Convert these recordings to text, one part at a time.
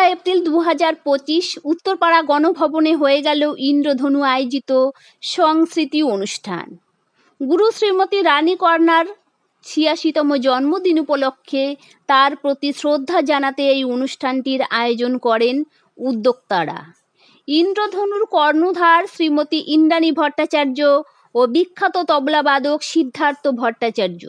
তেসরা এপ্রিল দু হাজার পঁচিশ উত্তরপাড়া গণভবনে হয়ে গেল ইন্দ্রধনু আয়োজিত সংস্কৃতি অনুষ্ঠান। গুরু শ্রীমতী রানী কর্নার ছিয়াশিতম জন্মদিন উপলক্ষে তার প্রতি শ্রদ্ধা জানাতে এই অনুষ্ঠানটির আয়োজন করেন উদ্যোক্তারা। ইন্দ্রধনুর কর্ণধার শ্রীমতী ইন্দ্রাণী ভট্টাচার্য ও বিখ্যাত তবলাবাদক সিদ্ধার্থ ভট্টাচার্য।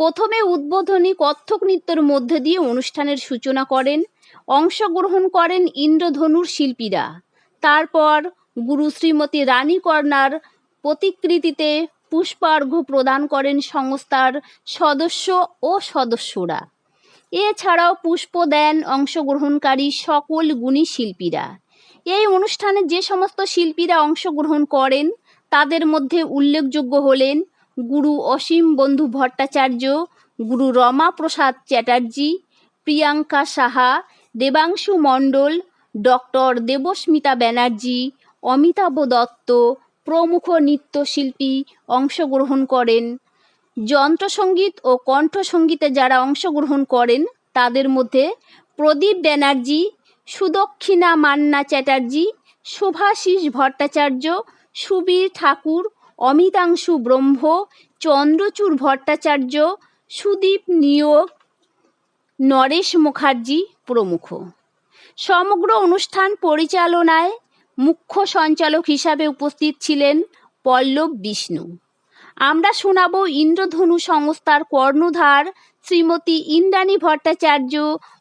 প্রথমে উদ্বোধনী কত্থক নৃত্যের মধ্যে দিয়ে অনুষ্ঠানের সূচনা করেন অংশগ্রহণ করেন ইন্দ্রধনুর শিল্পীরা। তারপর গুরু শ্রীমতী রানী কর্নার প্রতিকৃতিতে পুষ্পার্ঘ্য প্রদান করেন সংস্থার সদস্য ও সদস্যরা। এছাড়াও পুষ্প দেন অংশগ্রহণকারী সকল গুণী শিল্পীরা। এই অনুষ্ঠানে যে সমস্ত শিল্পীরা অংশগ্রহণ করেন, তাদের মধ্যে উল্লেখযোগ্য হলেন গুরু অসীম বন্ধু ভট্টাচার্য, গুরু রমা প্রসাদ চ্যাটার্জি, প্রিয়াঙ্কা সাহা দেবাংশু মণ্ডল, ডক্টর দেবস্মিতা ব্যানার্জি, অমিতাভ দত্ত, প্রমুখ নৃত্যশিল্পী অংশগ্রহণ করেন। যন্ত্রসঙ্গীত ও কণ্ঠসঙ্গীতে যারা অংশগ্রহণ করেন, তাদের মধ্যে প্রদীপ ব্যানার্জি, সুদক্ষিণা মান্না চ্যাটার্জি, শুভাশিস ভট্টাচার্য, সুবীর ঠাকুর, অমিতাংশু ব্রহ্ম, চন্দ্রচূড় ভট্টাচার্য, সুদীপ নিয়োগ, নরেশ মুখার্জি প্রমুখ। সমগ্র অনুষ্ঠান পরিচালনায় মুখ্য সঞ্চালক হিসাবে উপস্থিত ছিলেন পল্লব বিষ্ণু। আমরা শোনাব ইন্দ্রধনু সংস্থার কর্ণধার শ্রীমতী ইন্দ্রাণী ভট্টাচার্য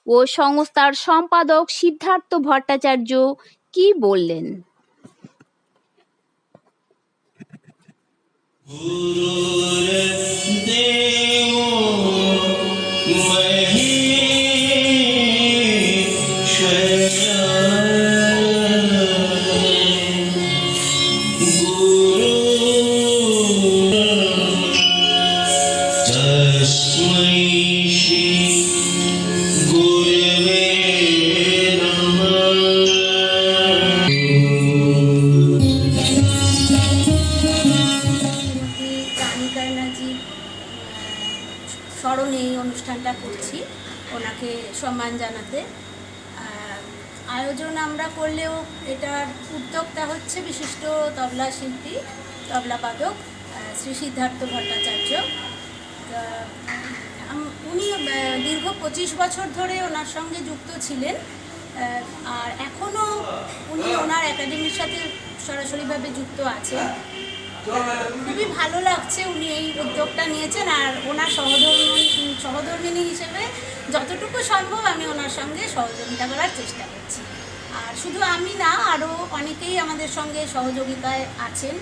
ও সংস্থার সম্পাদক সিদ্ধার্থ ভট্টাচার্য কি বললেন? রানী স্মরণে এই অনুষ্ঠানটা করছি। ওনাকে সম্মান জানাতে। আয়োজন আমরা করলেও এটার উদ্যোক্তা হচ্ছে বিশিষ্ট তবলা শিল্পী তবলাবাদক আহ, শ্রী সিদ্ধার্থ ভট্টাচার্য। উনি দীর্ঘ পঁচিশ বছর ধরে ওনার সঙ্গে যুক্ত ছিলেন। আর এখনও উনি ওনার একাডেমির সাথে সরাসরিভাবে যুক্ত আছেন। খুবই ভালো লাগছে উনি এই উদ্যোগটা নিয়েছেন আর ওনার সহধর্মী, সহধর্মিনী হিসেবে যতটুকু সম্ভব আমি ওনার সঙ্গে সহযোগিতা করার চেষ্টা করছি। আর শুধু আমি না, আরও অনেকেই আমাদের সঙ্গে সহযোগিতায় আছেন।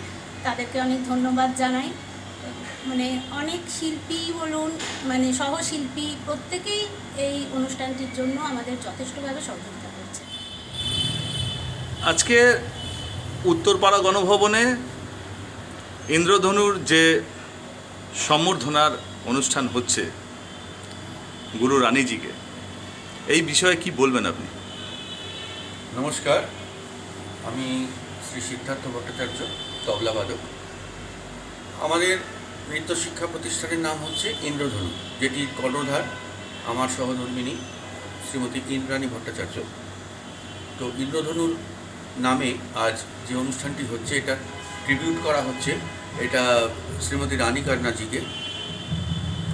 তাদেরকে অনেক ধন্যবাদ জানাই। মানে অনেক শিল্পী বলুন মানে সহশিল্পী প্রত্যেকেই এই অনুষ্ঠানটির জন্য আমাদের যথেষ্টভাবে সহযোগিতা করছে আজকে উত্তরপাড়া গণভবনে ইন্দ্রধনুর যে সম্বর্ধনার অনুষ্ঠান হচ্ছে গুরু রানীজিকে এই বিষয়ে কি বলবেন আপনি? নমস্কার, আমি শ্রী সিদ্ধার্থ ভট্টাচার্য তবলাবাদক আমাদের নৃত্য শিক্ষা প্রতিষ্ঠানের নাম হচ্ছে ইন্দ্রধনু, যেটি কর্ণধার আমার সহধর্মিনী শ্রীমতী ইন্দ্রাণী ভট্টাচার্য। তো ইন্দ্রধনুর নামে আজ যে অনুষ্ঠানটি হচ্ছে এটা ট্রিবিউট করা হচ্ছে, এটা শ্রীমতী রানী কার্নাজিকে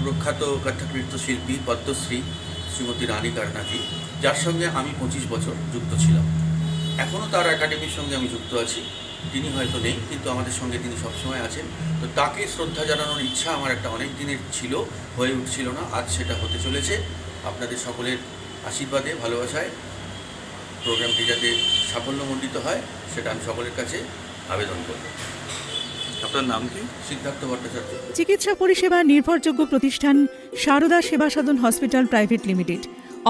প্রখ্যাত কত্থক নৃত্যশিল্পী পদ্মশ্রী শ্রীমতী রানী কার্নাজি যার সঙ্গে আমি পঁচিশ বছর যুক্ত ছিলাম। এখনও তার একাডেমির সঙ্গে আমি যুক্ত আছি। তিনি হয়তো নেই, কিন্তু আমাদের সঙ্গে তিনি সবসময় আছেন। তো তাকে শ্রদ্ধা জানানোর ইচ্ছা আমার একটা অনেক দিনের ছিল, হয়ে উঠছিল না, আজ সেটা হতে চলেছে। আপনাদের সকলের আশীর্বাদে, ভালোবাসায়, প্রোগ্রামটি যাতে সাফল্যমণ্ডিত হয়, সেটা আমি সকলের কাছে আবেদন করব। আপনার নাম কি? সিদ্ধার্থ ভট্টাচার্য। চিকিৎসা পরিষেবা নির্ভরযোগ্য প্রতিষ্ঠান Sarada Seva Sadhan hospital private limited.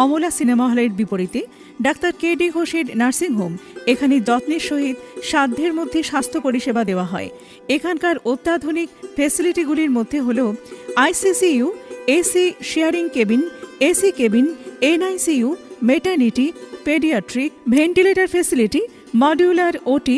Amala cinema হলের বিপরীতে ডাক্তার কে ডি ঘোষের নার্সিংহোম এখানে যত্নের সহিত সাধ্যের মধ্যে স্বাস্থ্য পরিষেবা দেওয়া হয়। এখানকার অত্যাধুনিক ফেসিলিটিগুলির মধ্যে হল ICCU AC sharing cabin AC cabin NICU maternity paediatric ventilator facility modular OT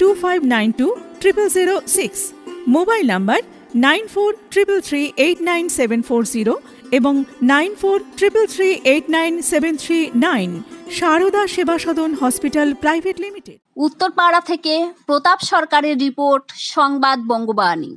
two five nine two triple zero six mobile number nine four triple three eight nine seven four zero এবং nine four triple three eight nine seven three nine Sarada Seva Sadan hospital private limited. Uttarpara থেকে প্রতাপ সরকারের report, সংবাদ বঙ্গবাণী।